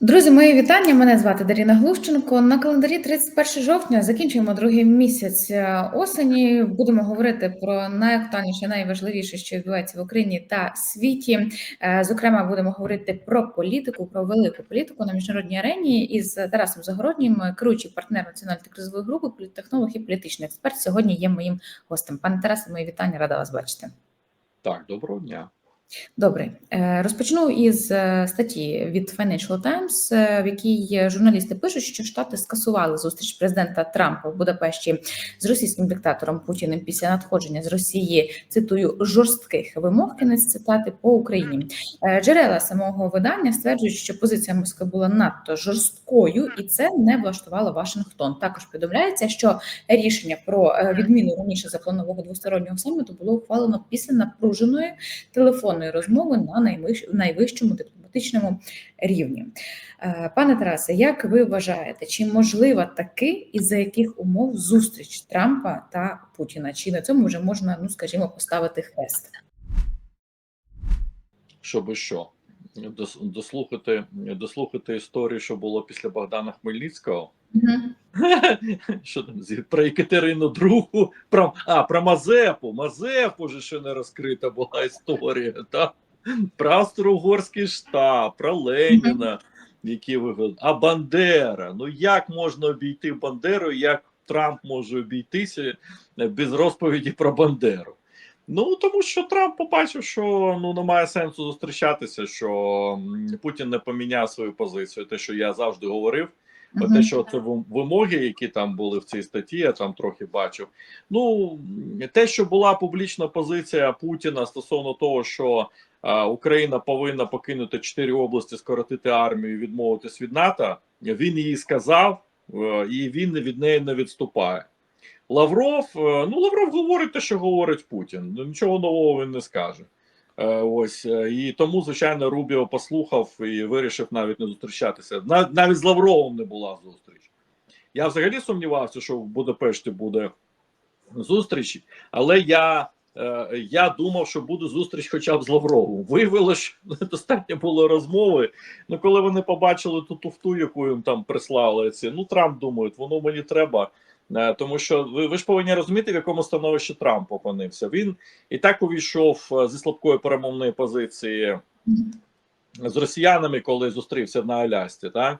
Друзі, мої вітання. Мене звати Даріна Глущенко. На календарі 31 жовтня закінчуємо другий місяць е, осені. Будемо говорити про найактуальніше, найважливіше, що відбувається в Україні та світі. Е, Зокрема, будемо говорити про політику, про велику політику на міжнародній арені із Тарасом Загороднім, керуючий партнер національної кризової групи, політтехнолог і політичний експерт. Сьогодні є моїм гостем. Пане Тарасе, мої вітання, рада вас бачити. Так, доброго дня. Добре, Е, розпочну із е, статті від Financial Times, е, в якій журналісти пишуть, що штати скасували зустріч президента Трампа в Будапешті з російським диктатором Путіним після надходження з Росії цитую жорстких вимог кінець цитати по Україні. Джерела самого видання стверджують, що позиція Москви була надто жорсткою, і це не влаштувало Вашингтон. Також повідомляється, що рішення про відміну раніше запланованого двостороннього саміту було ухвалено після напруженої телефонної розмови на найвищому дипломатичному рівні. Е, Пане Тарасе, як ви вважаєте, чи можлива таки і за яких умов зустріч Трампа та Путіна? Чи на цьому вже можна, ну скажімо, поставити хрест? Щоби що? Дослухати, дослухати історію, що було після Богдана Хмельницького. Що там про Екатерину Другу, про а про Мазепу. Мазепу же ще не розкрита була історія. Та? Про Австро-Угорський штаб, про Леніна, які вигод. А Бандера. Ну як можна обійти Бандеру, як Трамп може обійтися без розповіді про Бандеру? Ну тому що Трамп побачив, що ну немає сенсу зустрічатися, що Путін не поміняв свою позицію. Те, що я завжди говорив, про те, що це вимоги, які там були в цій статті, я там трохи бачив. Ну те, що була публічна позиція Путіна стосовно того, що а, Україна повинна покинути чотири області, скоротити армію, відмовитись від НАТО. Він її сказав, е, і він від неї не відступає. Лавров, е, ну Лавров говорить те, що говорить Путін. Нічого нового він не скаже. Е, Ось е, і тому, звичайно, Рубіо послухав і вирішив навіть не зустрічатися. Нав- Навіть з Лавровим не була зустріч. Я взагалі сумнівався, що в Будапешті буде зустріч, але я, е, я думав, що буде зустріч хоча б з Лавровим. Виявилося, що достатньо було розмови. Ну, коли вони побачили ту туфту, яку їм там прислали, ці ну Трамп думає, воно мені треба. Е, Тому що ви, ви ж повинні розуміти, в якому становищі Трамп опинився. Він і так увійшов е, зі слабкої перемовної позиції з росіянами, коли зустрівся на Алясці, так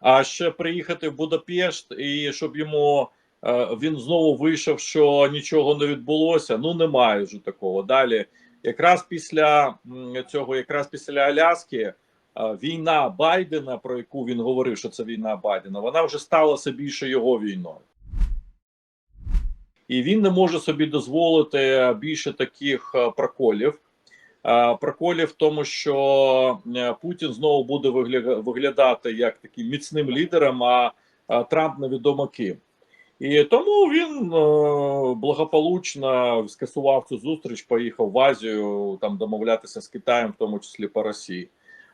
а ще приїхати в Будапешт, і щоб йому е, він знову вийшов, що нічого не відбулося. Ну немає вже такого. Далі, якраз після цього, якраз після Аляски. Війна Байдена, про яку він говорив, що це війна Байдена, вона вже сталася більше його війною і він не може собі дозволити більше таких е, проколів. Е, Проколів в тому, що е, Путін знову буде виглядати як таким міцним лідером, а Трамп невідомо ким. І тому він благополучно скасував цю зустріч, поїхав в Азію там домовлятися з Китаєм, в тому числі по Росії.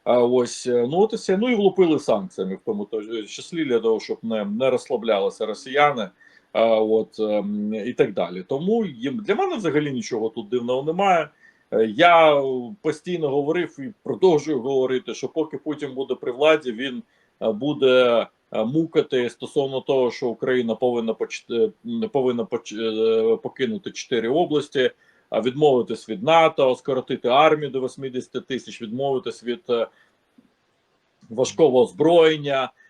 Ось ну от і все. ну і влупили санкціями в тому то числі для того, щоб не, не розслаблялися росіяни. А, от ем, і так далі. Тому їм для мене взагалі нічого тут дивного немає. Е, Я постійно говорив і продовжую говорити, що поки Путін буде при владі, він е, буде е, мукати стосовно того, що Україна повинна поч- е, повинна е, покинути чотири області, відмовитись від НАТО, скоротити армію до 80 тисяч, відмовитись від е, важкого озброєння, е,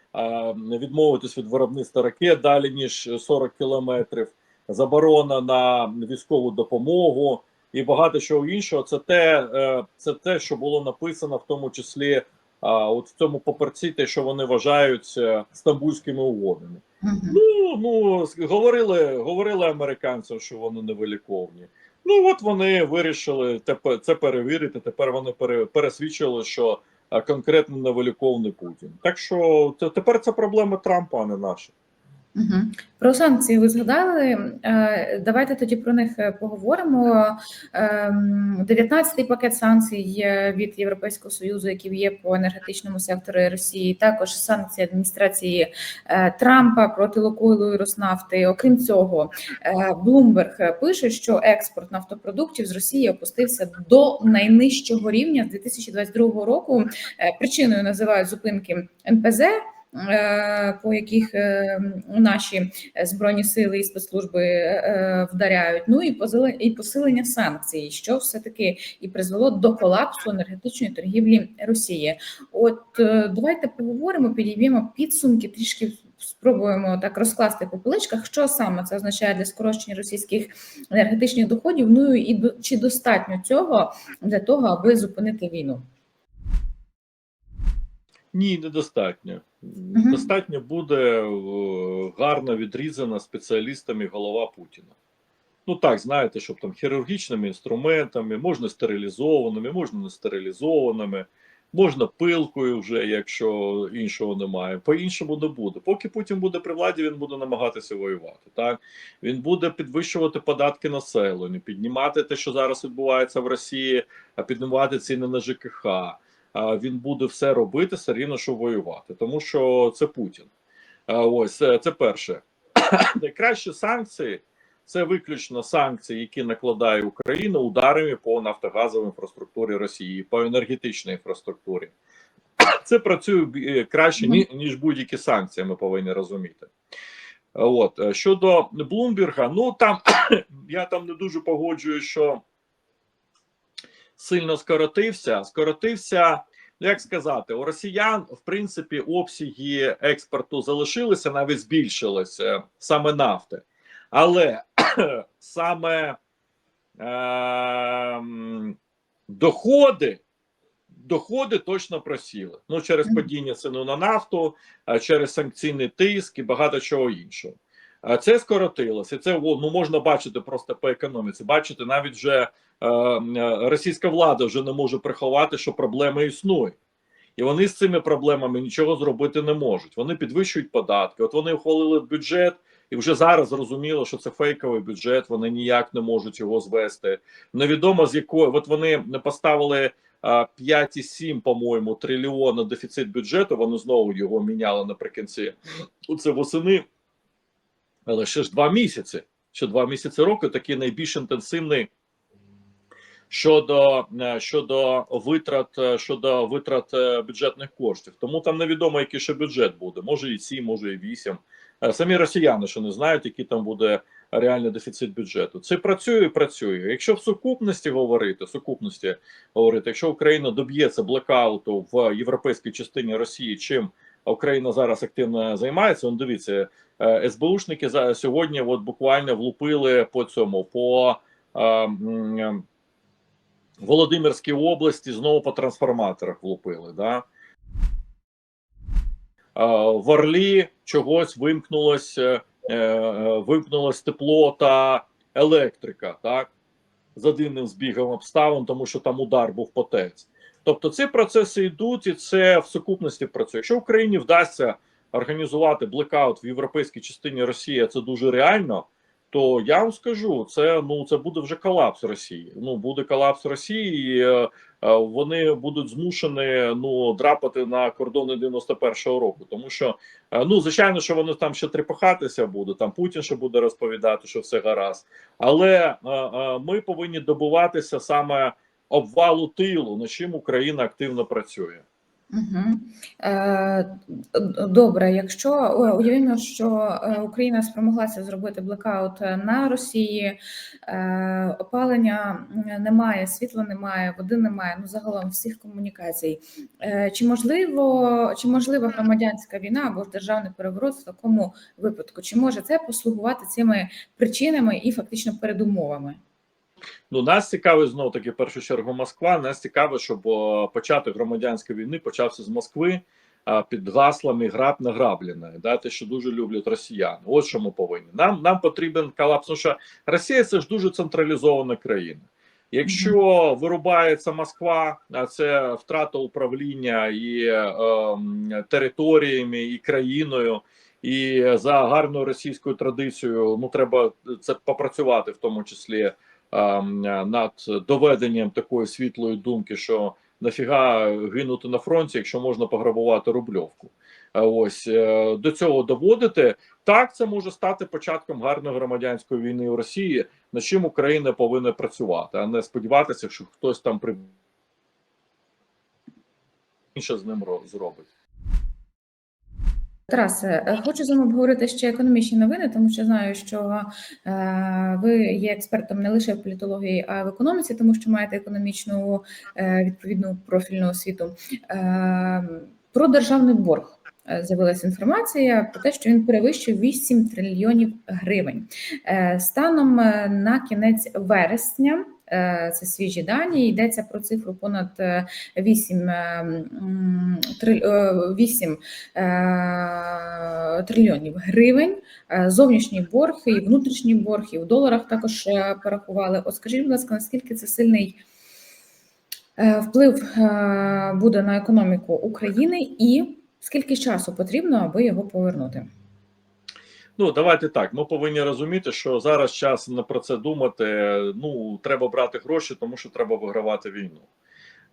відмовитись від виробництва ракет далі ніж 40 кілометрів, заборона на військову допомогу і багато чого іншого. Це те, е, це те, що було написано, в тому числі а, от в цьому паперці, те, що вони вважають е, стамбульськими угодами. Мгм. Ну ну говорили, говорили американцям, що вони невиліковні. Ну от вони вирішили це перевірити. Тепер вони пересвідчили, що конкретно невиліковний Путін. Так що те- тепер це проблема Трампа, а не наша. Угу. Про санкції ви згадали. Е, Давайте тоді про них е, поговоримо. Ем, 19-й пакет санкцій від Європейського союзу, які є по енергетичному сектору Росії, також санкції адміністрації е, Трампа проти Лукойлу і Роснафти. Окрім цього, Блумберг пише, що експорт нафтопродуктів з Росії опустився до найнижчого рівня з 2022 року. Причиною називають зупинки НПЗ. Е, По яких е, наші збройні сили і спецслужби е, вдаряють, ну і і посилення санкцій, що все таки і призвело до колапсу енергетичної торгівлі Росії. От давайте поговоримо, підіймемо підсумки, трішки спробуємо так розкласти по поличках, що саме це означає для скорочення російських енергетичних доходів. Ну і до- чи достатньо цього для того, аби зупинити війну? Ні, недостатньо. Достатньо буде е, гарно відрізана спеціалістами голова Путіна. Ну так, знаєте, щоб там хірургічними інструментами, можна стерилізованими, можна не стерилізованими, можна пилкою вже, якщо іншого немає. По-іншому не буде. Поки Путін буде при владі, він буде намагатися воювати. Так він буде підвищувати податки населенню, піднімати те, що зараз відбувається в Росії, а піднімати ціни на ЖКХ. Він буде все робити все рівно, щоб воювати, тому що це Путін. Ось е, це перше. Найкращі санкції це виключно санкції, які накладає Україна ударами по нафтогазовій інфраструктурі Росії, по енергетичній інфраструктурі. Це працює е, краще, ніж будь-які санкції, ми повинні розуміти. От е, щодо Блумберга, ну там я там не дуже погоджую, що сильно скоротився. Скоротився, ну як сказати, у росіян в принципі обсяги експорту залишилися, навіть збільшилися саме нафти, але саме ем, доходи. Доходи точно просіли. Ну через падіння ціни на нафту, а через санкційний тиск і багато чого іншого. Це скоротилося. Це ну можна бачити просто по економіці. Бачите, навіть вже е, е, російська влада вже не може приховати, що проблеми існують. І вони з цими проблемами нічого зробити не можуть. Вони підвищують податки. От вони ухвалили бюджет, і вже зараз зрозуміло, що це фейковий бюджет. Вони ніяк не можуть його звести. Невідомо з якої от вони не поставили а, 5,7, по-моєму, трильйона дефіцит бюджету. Вони знову його міняли наприкінці. Це восени. Але ще ж два місяці. Ще два місяці року такий найбільш інтенсивний щодо, е, щодо витрат е, щодо витрат е, бюджетних коштів. Тому там невідомо, який ще бюджет буде. Може і 7, може і 8. Е, Самі росіяни ще не знають, який там буде реальний дефіцит бюджету. Це працює і працює. Якщо в сукупності говорити, сукупності говорити, якщо Україна доб'ється блекауту в європейській частині Росії, чим Україна зараз активно займається, он дивіться, е, СБУшники за сьогодні от буквально влупили по цьому по е, е, Володимирській області знову по трансформаторах влупили. Да? В Орлі чогось вимкнулось, е, вимкнулось тепло та електрика, так? За дивним збігом обставин, тому що там удар був по ТЕЦ. Тобто ці процеси йдуть, і це в сукупності працює. Якщо Україні вдасться організувати блекаут в європейській частині Росії, це дуже реально. То я вам скажу, це ну це буде вже колапс Росії. Ну буде колапс Росії, і е, е, вони будуть змушені ну драпати на кордони 91-го року. Тому що е, ну звичайно, що вони там ще трепахатися буде. Там Путін ще буде розповідати, що все гаразд. Але ми повинні добуватися саме обвалу тилу, над чим Україна активно працює. Угу. Добре, якщо уявімо, що е, Україна спромоглася зробити блекаут на Росії, е, опалення немає, світла немає, води немає, ну загалом всіх комунікацій. Чи можливо, чи можлива громадянська війна або ж державний переворот в такому випадку? Чи може це послугувати цими причинами і фактично передумовами? Ну нас цікавить знову таки в першу чергу Москва. Нас цікаво, щоб початок громадянської війни почався з Москви під гаслами граб награблене, да, те, що дуже люблять росіяни. От що ми повинні. Нам нам потрібен колапс. Тому що Росія це ж дуже централізована країна. Якщо вирубається Москва, а це втрата управління і е, територіями і країною. І за гарною російською традицією, ну треба це попрацювати, в тому числі над доведенням такої світлої думки, що нафіга гинути на фронті, якщо можна пограбувати рубльовку. Ось е, до цього доводити так, це може стати початком гарної громадянської війни в Росії, над чим Україна повинна працювати, а не сподіватися, що хтось там при інше з ним зробить. Тарасе, е, хочу з вами обговорити ще економічні новини, тому що знаю, що е, ви є експертом не лише в політології, а й в економіці, тому що маєте економічну е, відповідну профільну освіту. Про державний борг з'явилася інформація про те, що він перевищив 8 трильйонів гривень. Станом на кінець вересня. Е, Це свіжі дані. Йдеться про цифру понад е, 8, е, м, триль- е, 8 е, трильйонів гривень. Е, Зовнішній борг і внутрішній борг, і в доларах також порахували. От скажіть, будь ласка, наскільки це сильний вплив буде на економіку України, і скільки часу потрібно, аби його повернути? Ну давайте так. Ми повинні розуміти, що зараз час не про це думати. Ну треба брати гроші, тому що треба вигравати війну.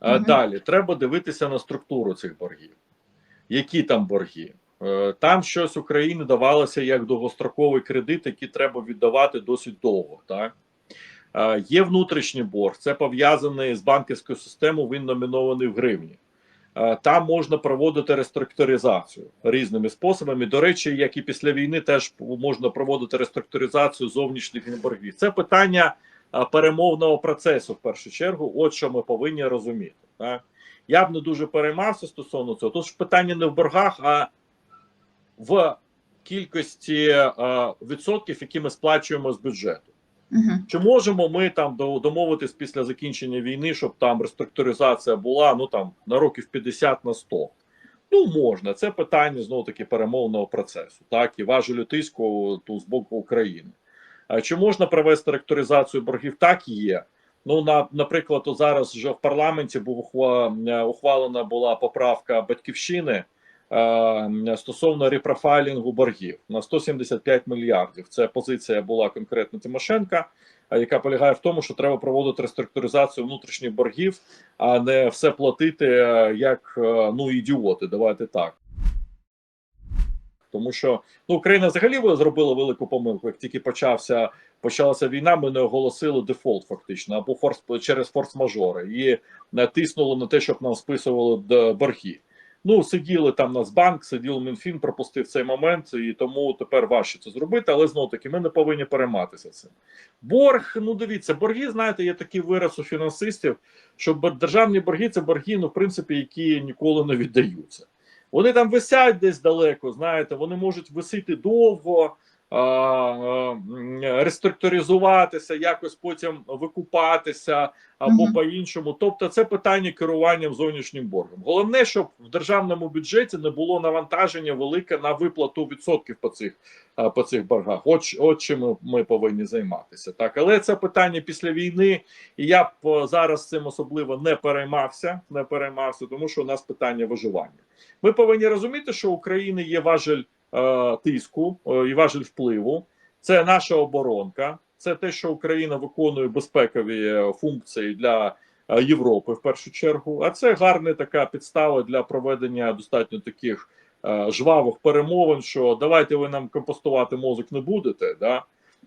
Мгм. Далі треба дивитися на структуру цих боргів. Які там борги? Е, Там щось Україні давалося як довгостроковий кредит, який треба віддавати досить довго. Так Е, є внутрішній борг, це пов'язаний з банківською системою. Він номінований в гривні. Е, Там можна проводити реструктуризацію різними способами. До речі, як і після війни, теж можна проводити реструктуризацію зовнішніх боргів. Це питання е, перемовного процесу в першу чергу. От що ми повинні розуміти. Так? Я б не дуже переймався стосовно цього. Тут ж питання не в боргах, а в кількості е, відсотків, які ми сплачуємо з бюджету. Угу. Чи можемо ми там до- домовитись після закінчення війни, щоб там реструктуризація була ну там на років 50 на 100? Ну можна. Це питання знову таки перемовного процесу, так і важелю тиску тут з боку України. А чи можна провести реструктуризацію боргів? Так є. Ну на наприклад, зараз вже в парламенті був е, ухвалена була поправка батьківщини стосовно репрофайлінгу боргів на 175 мільярдів. Це позиція була конкретно Тимошенка, яка полягає в тому, що треба проводити реструктуризацію внутрішніх боргів, а не все платити е, як е, ну ідіоти. Давайте так. Тому що ну Україна взагалі зробила велику помилку. Як тільки почався почалася війна, ми не оголосили дефолт, фактично, або форс через форс-мажори і натиснули на те, щоб нам списували борги. Ну, сиділи там Нацбанк, сидів Мінфін, пропустив цей момент, і тому тепер важче це зробити. Але знову таки, ми не повинні перейматися цим. Борг, ну дивіться, борги, знаєте, є такий вираз у фінансистів, що державні борги це борги, ну, в принципі, які ніколи не віддаються. Вони там висять десь далеко, знаєте, вони можуть висити довго, реструктуризуватися, якось потім викупатися або Мгм. по-іншому. Тобто, це питання керуванням зовнішнім боргом. Головне, щоб в державному бюджеті не було навантаження велике на виплату відсотків по цих по цих боргах. От, от чим ми, повинні займатися. Так, але це питання після війни, і я б зараз цим особливо не переймався, не переймався, тому що у нас питання виживання. Ми повинні розуміти, що України є важель тиску е, і важель впливу. Це наша оборонка, це те, що Україна виконує безпекові е, функції для е, Європи в першу чергу. А це гарна така підстава для проведення достатньо таких е, жвавих перемовин. Що давайте ви нам компостувати мозок не будете. Да?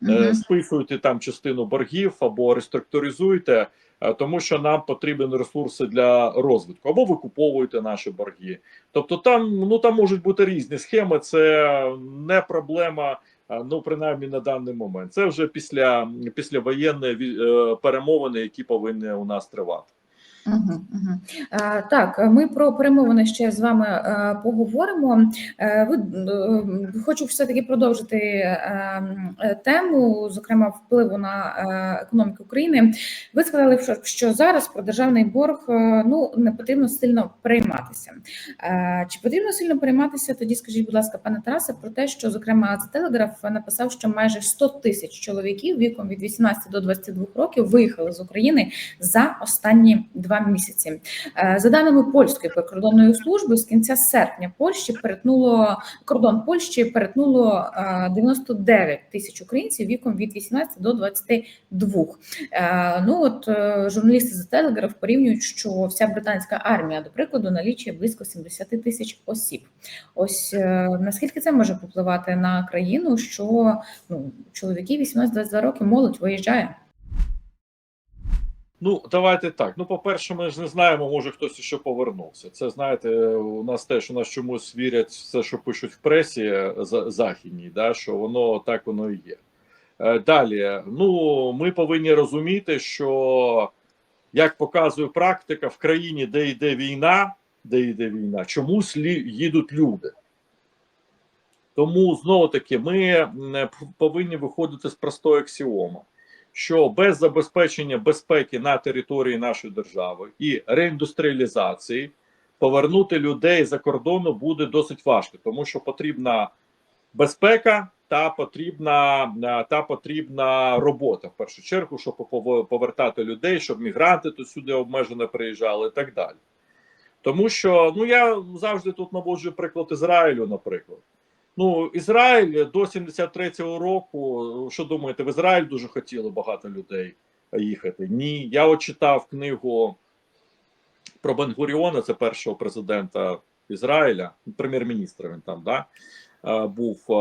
Е, списуйте там частину боргів або реструктуризуйте, е, тому що нам потрібні ресурси для розвитку, або викуповуєте наші борги. Тобто, там ну там можуть бути різні схеми. Це не проблема. е, Ну, принаймні на даний момент, це вже після післявоєнні е, перемовини, які повинні у нас тривати. Так, ми про перемовини ще з вами е, поговоримо. Е, Ви е, хочу все таки продовжити тему, зокрема впливу на економіку України. Ви сказали, що, зараз про державний борг ну не потрібно сильно перейматися. Чи потрібно сильно перейматися? Тоді скажіть, будь ласка, пане Тарасе, про те, що зокрема Telegraph написав, що майже 100 тисяч чоловіків віком від 18 до 22 років виїхали з України за останні два два місяці. Е, За даними польської прикордонної служби, з кінця серпня Польщі перетнуло кордон Польщі перетнуло е, 99 тисяч українців віком від 18 до 22. Е, Ну от е, журналісти з Телеграф порівнюють, що вся британська армія, до прикладу, налічує близько 70 тисяч осіб. Ось е, наскільки це може попливати на країну, що ну чоловіки 18-22 роки молодь виїжджає. Ну, давайте так. Ну, по-перше, ми ж не знаємо, може хтось ще повернувся. Це знаєте, у нас теж у нас чомусь вірять все, що пишуть в пресі е, за- західній, да, що воно так воно і є. Е, Далі, ну ми повинні розуміти, що як показує практика, в країні, де йде війна, де йде війна, чомусь їдуть люди. Тому знову таки ми повинні виходити з простої аксіоми що без забезпечення безпеки на території нашої держави і реіндустріалізації повернути людей за кордону буде досить важко, тому що потрібна безпека та потрібна е, та потрібна робота в першу чергу, щоб повертати людей, щоб мігранти тут сюди обмежено приїжджали і так далі. Тому що ну я завжди тут наводжу приклад Ізраїлю, наприклад. Ну, Ізраїль до 73-го року, що думаєте, в Ізраїль дуже хотіли багато людей їхати? Ні. Я от читав книгу про Бенгуріона, це першого президента Ізраїля, прем'єр-міністра він там, да, е, був. Е,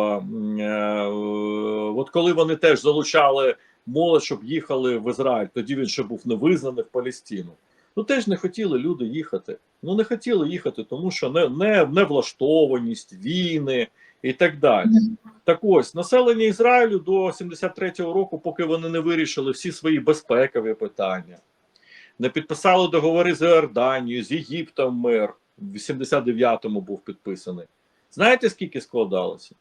е, От коли вони теж залучали молодь, щоб їхали в Ізраїль, тоді він ще був не визнаний в Палестину. Ну теж не хотіли люди їхати. Ну не хотіли їхати, тому що не, не, невлаштованість, війни і так далі. Так ось населення Ізраїлю до 73-го року, поки вони не вирішили всі свої безпекові питання, не підписали договори з Іорданією, з Єгиптом мир в 89-му був підписаний. Знаєте, скільки складалося?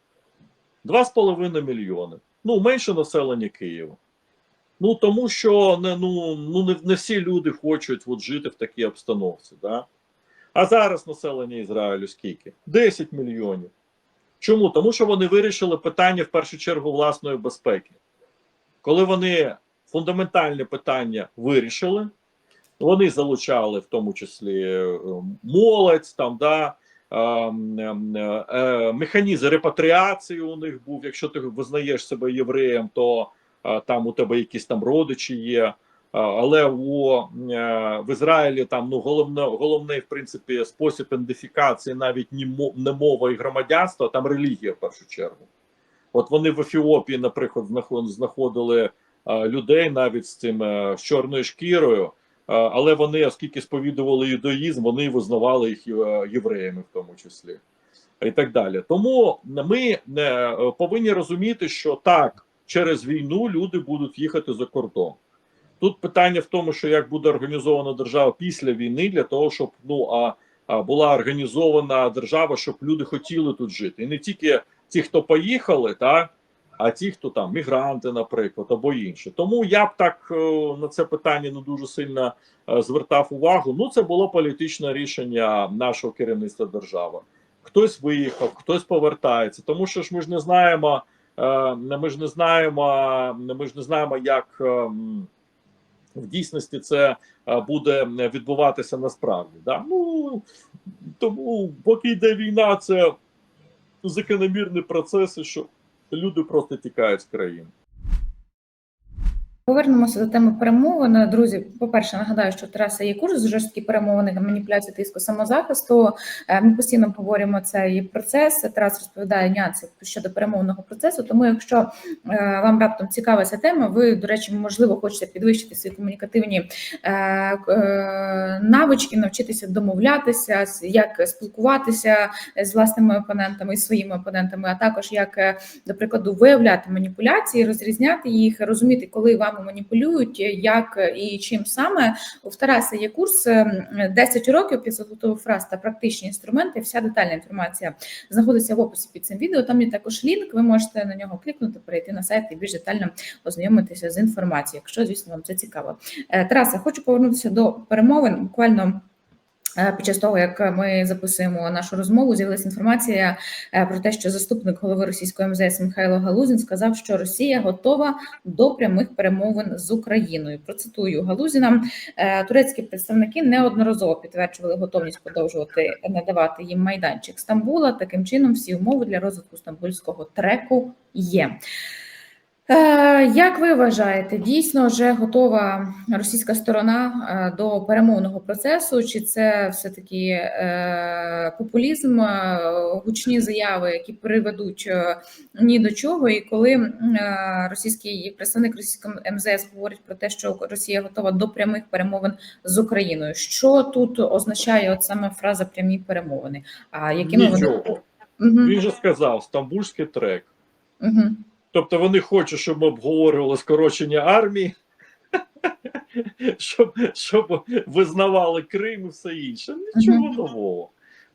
2,5 мільйони. Ну, менше населення Києва. Ну, тому що не, ну, ну, не, не всі люди хочуть от, жити в такій обстановці. Да? А зараз населення Ізраїлю скільки? 10 мільйонів. Чому? Тому що вони вирішили питання в першу чергу власної безпеки. Коли вони фундаментальне питання вирішили, вони залучали в тому числі е, молодь, там, да, е, е, е, механізм репатріації у них був. Якщо ти визнаєш себе євреєм, то е, там у тебе якісь там родичі є. Е, Але у, е, в Ізраїлі там ну головне, головний в принципі спосіб ідентифікації навіть не мова і громадянство, а там релігія в першу чергу. От вони в Ефіопії, наприклад, знаходили е, людей навіть з цим з чорною шкірою, але вони, оскільки сповідували юдаїзм, вони визнавали їх євреями, в тому числі, і так далі. Тому ми повинні розуміти, що так, через війну люди будуть їхати за кордон. Тут питання в тому, що як буде організована держава після війни, для того, щоб ну а, а була організована держава, щоб люди хотіли тут жити, і не тільки ті, хто поїхали, та а ті, хто там мігранти, наприклад, або інші. Тому я б так е, на це питання не дуже сильно е, звертав увагу. Ну, це було політичне рішення нашого керівництва держави. Хтось виїхав, хтось повертається, тому що ж ми ж не знаємо. е, Ми ж не знаємо, ми ж не знаємо, як е, м, в дійсності це е, буде відбуватися насправді. Да? Ну тому, поки йде війна, це закономірні процеси, що люди просто тікають з країни. Повернемося до теми перемовин. Друзі, по-перше, нагадаю, що Тараса є курс жорсткі перемовини, маніпуляції тиску самозахисту. Е, Ми постійно обговорюємо цей процес. Тарас розповідає нюанси щодо перемовного процесу. Тому, якщо е, вам раптом цікава ця тема, ви, до речі, можливо, хочете підвищити свої комунікативні е, навички, навчитися домовлятися, як спілкуватися з власними опонентами і своїми опонентами, а також як, до прикладу, виявляти маніпуляції, розрізняти їх, розуміти, коли маніпулюють, як і чим саме. У Тараса є курс е, 10 років 500 готових фраз та практичні інструменти. Вся детальна інформація знаходиться в описі під цим відео. Там є також лінк. Ви можете на нього клікнути, перейти на сайт і більш детально ознайомитися з інформацією, якщо, звісно, вам це цікаво. Тараса, хочу повернутися до перемовин. Буквально Е, Під час того, як ми записуємо нашу розмову, з'явилася інформація е, про те, що заступник голови російської МЗС Михайло Галузін сказав, що Росія готова до прямих перемовин з Україною. Процитую Галузіна: «Е, турецькі представники неодноразово підтверджували готовність продовжувати надавати їм майданчик Стамбула. Таким чином, всі умови для розвитку стамбульського треку є. Е, Як ви вважаєте, дійсно вже готова російська сторона е, до перемовного процесу? Чи це все таки е, популізм, гучні заяви, які приведуть ні до чого? І коли російський представник російського МЗС говорить про те, що Росія готова до прямих перемовин з Україною, що тут означає от саме фраза прямі перемовини? А якими вони. Угу, Він же сказав стамбульський трек. угу, Тобто вони хочуть, щоб ми обговорювали скорочення армії, щоб, щоб визнавали Крим і все інше. Нічого нового.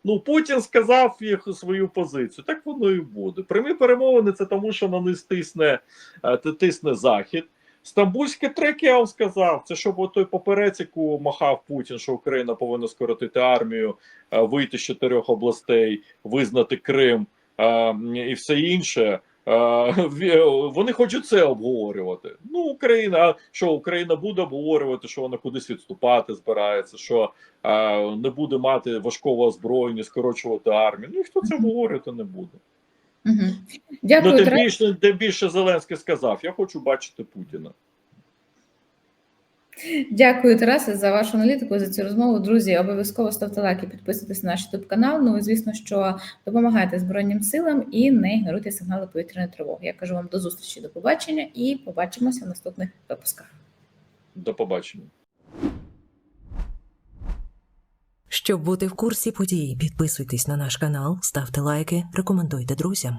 Ну, Путін сказав їх свою позицію, так воно і буде. Прямі перемовини це тому, що на них тисне, е, тисне Захід. Стамбульський трек, я вам сказав, це щоб отой поперець, яку махав Путін, що Україна повинна скоротити армію, е, вийти з чотирьох областей, визнати Крим е, і все інше. Е, ві- Вони хочуть це обговорювати. Ну, Україна, що Україна буде обговорювати, що вона кудись відступати збирається, що е, не буде мати важкого озброєння, скорочувати армію. Ну, хто це обговорювати не буде. угу. Дякую, ну, тим більше, тим більше Зеленський сказав: я хочу бачити Путіна. Дякую, Тарасе, за вашу аналітику, за цю розмову. Друзі, обов'язково ставте лайки, підписуйтесь на наш youtube канал. Ну і звісно, що допомагайте Збройним силам і не ігноруйте сигнали повітряної тривоги. Я кажу вам до зустрічі, до побачення і побачимося в наступних випусках. До побачення. Щоб бути в курсі подій, підписуйтесь на наш канал, ставте лайки, рекомендуйте друзям.